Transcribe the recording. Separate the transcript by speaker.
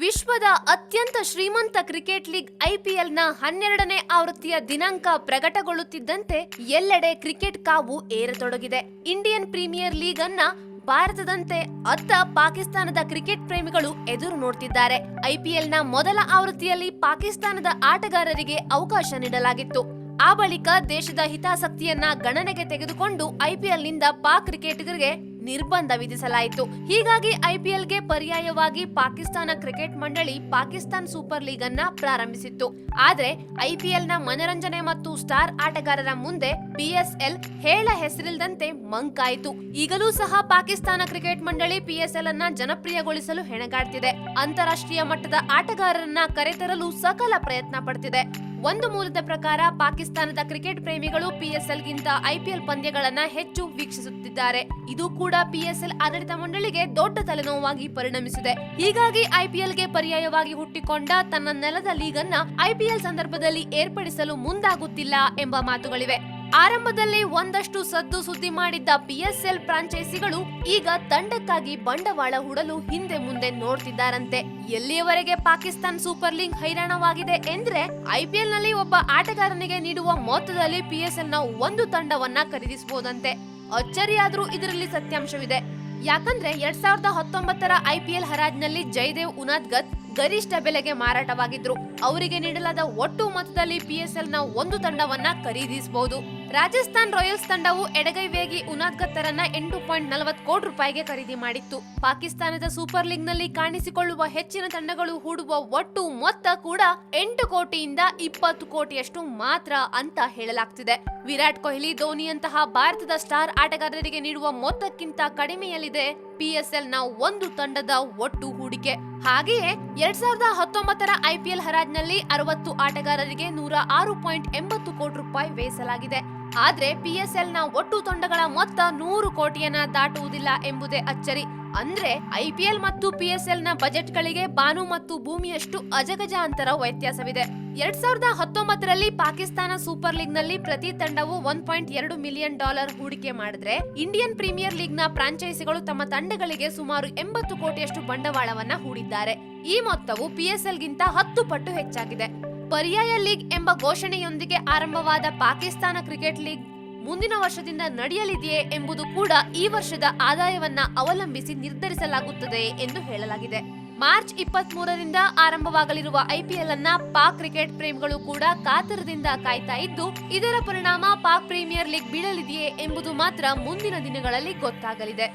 Speaker 1: ವಿಶ್ವದ ಅತ್ಯಂತ ಶ್ರೀಮಂತ ಕ್ರಿಕೆಟ್ ಲೀಗ್ ಐಪಿಎಲ್ನ ಹನ್ನೆರಡನೇ ಆವೃತ್ತಿಯ ದಿನಾಂಕ ಪ್ರಕಟಗೊಳ್ಳುತ್ತಿದ್ದಂತೆ ಎಲ್ಲೆಡೆ ಕ್ರಿಕೆಟ್ ಕಾವು ಏರತೊಡಗಿದೆ. ಇಂಡಿಯನ್ ಪ್ರೀಮಿಯರ್ ಲೀಗ್ ಅನ್ನ ಭಾರತದಂತೆ ಅತ್ತ ಪಾಕಿಸ್ತಾನದ ಕ್ರಿಕೆಟ್ ಪ್ರೇಮಿಗಳು ಎದುರು ನೋಡ್ತಿದ್ದಾರೆ. ಐಪಿಎಲ್ನ ಮೊದಲ ಆವೃತ್ತಿಯಲ್ಲಿ ಪಾಕಿಸ್ತಾನದ ಆಟಗಾರರಿಗೆ ಅವಕಾಶ ನೀಡಲಾಗಿತ್ತು. ಆ ಬಳಿಕ ದೇಶದ ಹಿತಾಸಕ್ತಿಯನ್ನ ಗಣನೆಗೆ ತೆಗೆದುಕೊಂಡು ಐಪಿಎಲ್ನಿಂದ ಪಾಕ್ ಕ್ರಿಕೆಟಿಗರಿಗೆ ನಿರ್ಬಂಧ ವಿಧಿಸಲಾಯಿತು. ಹೀಗಾಗಿ ಐಪಿಎಲ್ಗೆ ಪರ್ಯಾಯವಾಗಿ ಪಾಕಿಸ್ತಾನ ಕ್ರಿಕೆಟ್ ಮಂಡಳಿ ಪಾಕಿಸ್ತಾನ್ ಸೂಪರ್ ಲೀಗ್ ಅನ್ನ ಪ್ರಾರಂಭಿಸಿತ್ತು. ಆದ್ರೆ ಐಪಿಎಲ್ನ ಮನರಂಜನೆ ಮತ್ತು ಸ್ಟಾರ್ ಆಟಗಾರರ ಮುಂದೆ ಪಿಎಸ್ಎಲ್ ಹೇಳ ಹೆಸರಿಲ್ದಂತೆ ಮಂಕಾಯಿತು. ಈಗಲೂ ಸಹ ಪಾಕಿಸ್ತಾನ ಕ್ರಿಕೆಟ್ ಮಂಡಳಿ ಪಿಎಸ್ಎಲ್ ಅನ್ನ ಜನಪ್ರಿಯಗೊಳಿಸಲು ಹೆಣಗಾಡ್ತಿದೆ. ಅಂತಾರಾಷ್ಟ್ರೀಯ ಮಟ್ಟದ ಆಟಗಾರರನ್ನ ಕರೆತರಲು ಸಕಲ ಪ್ರಯತ್ನ ಪಡ್ತಿದೆ. ಒಂದು ಮೂಲದ ಪ್ರಕಾರ ಪಾಕಿಸ್ತಾನದ ಕ್ರಿಕೆಟ್ ಪ್ರೇಮಿಗಳು ಪಿಎಸ್ಎಲ್ ಗಿಂತ ಐಪಿಎಲ್ ಪಂದ್ಯಗಳನ್ನ ಹೆಚ್ಚು ವೀಕ್ಷಿಸುತ್ತಿದ್ದಾರೆ. ಇದು ಕೂಡ ಪಿಎಸ್ಎಲ್ ಆಡಳಿತ ಮಂಡಳಿಗೆ ದೊಡ್ಡ ತಲೆನೋವಾಗಿ ಪರಿಣಮಿಸಿದೆ. ಹೀಗಾಗಿ ಐಪಿಎಲ್ಗೆ ಪರ್ಯಾಯವಾಗಿ ಹುಟ್ಟಿಕೊಂಡ ತನ್ನ ನೆಲದ ಲೀಗ್ ಅನ್ನ ಐಪಿಎಲ್ ಸಂದರ್ಭದಲ್ಲಿ ಏರ್ಪಡಿಸಲು ಮುಂದಾಗುತ್ತಿಲ್ಲ ಎಂಬ ಮಾತುಗಳಿವೆ. ಆರಂಭದಲ್ಲಿ ಒಂದಷ್ಟು ಸದ್ದು ಸುದ್ದಿ ಮಾಡಿದ್ದ ಪಿಎಸ್ಎಲ್ ಫ್ರಾಂಚೈಸಿಗಳು ಈಗ ತಂಡಕ್ಕಾಗಿ ಬಂಡವಾಳ ಹೂಡಲು ಹಿಂದೆ ಮುಂದೆ ನೋಡ್ತಿದ್ದಾರಂತೆ. ಎಲ್ಲಿಯವರೆಗೆ ಪಾಕಿಸ್ತಾನ್ ಸೂಪರ್ ಲೀಗ್ ಹೈರಾಣವಾಗಿದೆ ಎಂದ್ರೆ ಐಪಿಎಲ್ನಲ್ಲಿ ಒಬ್ಬ ಆಟಗಾರನಿಗೆ ನೀಡುವ ಮೊತ್ತದಲ್ಲಿ ಪಿಎಸ್ಎಲ್ನ ಒಂದು ತಂಡವನ್ನ ಖರೀದಿಸಬಹುದಂತೆ. ಅಚ್ಚರಿಯಾದ್ರೂ ಇದರಲ್ಲಿ ಸತ್ಯಾಂಶವಿದೆ. ಯಾಕಂದ್ರೆ ಎರಡ್ ಸಾವಿರದ ಹತ್ತೊಂಬತ್ತರ ಐಪಿಎಲ್ ಹರಾಜ್ನಲ್ಲಿ ಜಯದೇವ್ ಉನಾದ್ಗತ್ ಗರಿಷ್ಠ ಬೆಲೆಗೆ ಮಾರಾಟವಾಗಿದ್ರು. ಅವರಿಗೆ ನೀಡಲಾದ ಒಟ್ಟು ಮೊತ್ತದಲ್ಲಿ ಪಿಎಸ್ಎಲ್ನ ಒಂದು ತಂಡವನ್ನ ಖರೀದಿಸಬಹುದು. ರಾಜಸ್ಥಾನ್ ರಾಯಲ್ಸ್ ತಂಡವು ಎಡಗೈ ವೇಗಿ ಉನಾದ್ ಗತ್ತರನ್ನ ಎಂಟು ಪಾಯಿಂಟ್ ನಲವತ್ತು ಕೋಟಿ ರೂಪಾಯಿಗೆ ಖರೀದಿ ಮಾಡಿತ್ತು. ಪಾಕಿಸ್ತಾನದ ಸೂಪರ್ ಲೀಗ್ನಲ್ಲಿ ಕಾಣಿಸಿಕೊಳ್ಳುವ ಹೆಚ್ಚಿನ ತಂಡಗಳು ಹೂಡುವ ಒಟ್ಟು ಮೊತ್ತ ಕೂಡ ಎಂಟು ಕೋಟಿಯಿಂದ ಇಪ್ಪತ್ತು ಕೋಟಿಯಷ್ಟು ಮಾತ್ರ ಅಂತ ಹೇಳಲಾಗ್ತಿದೆ. ವಿರಾಟ್ ಕೊಹ್ಲಿ ಧೋನಿಯಂತಹ ಭಾರತದ ಸ್ಟಾರ್ ಆಟಗಾರರಿಗೆ ನೀಡುವ ಮೊತ್ತಕ್ಕಿಂತ ಕಡಿಮೆಯಲ್ಲಿದೆ ಪಿಎಸ್ಎಲ್ನ ಒಂದು ತಂಡದ ಒಟ್ಟು ಹೂಡಿಕೆ. ಹಾಗೆಯೇ ಎರಡ್ ಸಾವಿರದ ಹತ್ತೊಂಬತ್ತರ ಐಪಿಎಲ್ ಹರಾಜ್ನಲ್ಲಿ ಅರವತ್ತು ಆಟಗಾರರಿಗೆ ನೂರ ಆರು ಪಾಯಿಂಟ್ ಎಂಬತ್ತು ಕೋಟಿ ರೂಪಾಯಿ ವ್ಯಯಿಸಲಾಗಿದೆ. ಆದ್ರೆ ಪಿಎಸ್ಎಲ್ನ ಒಟ್ಟು ತಂಡಗಳ ಮೊತ್ತ ನೂರು ಕೋಟಿಯನ್ನ ದಾಟುವುದಿಲ್ಲ ಎಂಬುದೇ ಅಚ್ಚರಿ. ಅಂದ್ರೆ ಐಪಿಎಲ್ ಮತ್ತು ಪಿಎಸ್ಎಲ್ನ ಬಜೆಟ್ ಗಳಿಗೆ ಬಾನು ಮತ್ತು ಭೂಮಿಯಷ್ಟು ಅಜಗಜ ಅಂತರ ವ್ಯತ್ಯಾಸವಿದೆ. ಎರಡ್ ಸಾವಿರದ ಹತ್ತೊಂಬತ್ತರಲ್ಲಿ ಪಾಕಿಸ್ತಾನ ಸೂಪರ್ ಲೀಗ್ನಲ್ಲಿ ಪ್ರತಿ ತಂಡವು ಒನ್ ಪಾಯಿಂಟ್ ಎರಡು ಮಿಲಿಯನ್ ಡಾಲರ್ ಹೂಡಿಕೆ ಮಾಡಿದ್ರೆ ಇಂಡಿಯನ್ ಪ್ರೀಮಿಯರ್ ಲೀಗ್ನ ಫ್ರಾಂಚೈಸಿಗಳು ತಮ್ಮ ತಂಡಗಳಿಗೆ ಸುಮಾರು ಎಂಬತ್ತು ಕೋಟಿಯಷ್ಟು ಬಂಡವಾಳವನ್ನ ಹೂಡಿದ್ದಾರೆ. ಈ ಮೊತ್ತವು ಪಿಎಸ್ಎಲ್ ಗಿಂತ ಹತ್ತು ಪಟ್ಟು ಹೆಚ್ಚಾಗಿದೆ. ಪರ್ಯಾಯ ಲೀಗ್ ಎಂಬ ಘೋಷಣೆಯೊಂದಿಗೆ ಆರಂಭವಾದ ಪಾಕಿಸ್ತಾನ ಕ್ರಿಕೆಟ್ ಲೀಗ್ ಮುಂದಿನ ವರ್ಷದಿಂದ ನಡೆಯಲಿದೆಯೇ ಎಂಬುದು ಕೂಡ ಈ ವರ್ಷದ ಆದಾಯವನ್ನ ಅವಲಂಬಿಸಿ ನಿರ್ಧರಿಸಲಾಗುತ್ತದೆ ಎಂದು ಹೇಳಲಾಗಿದೆ. ಮಾರ್ಚ್ ಇಪ್ಪತ್ತ್ ಮೂರರಿಂದ ಆರಂಭವಾಗಲಿರುವ ಐಪಿಎಲ್ ಅನ್ನ ಪಾಕ್ ಕ್ರಿಕೆಟ್ ಪ್ರೇಮಿಗಳು ಕೂಡ ಕಾತರದಿಂದ ಕಾಯ್ತಾ ಇದ್ದು, ಇದರ ಪರಿಣಾಮ ಪಾಕ್ ಪ್ರೀಮಿಯರ್ ಲೀಗ್ ಬೀಳಲಿದೆಯೇ ಎಂಬುದು ಮಾತ್ರ ಮುಂದಿನ ದಿನಗಳಲ್ಲಿ ಗೊತ್ತಾಗಲಿದೆ.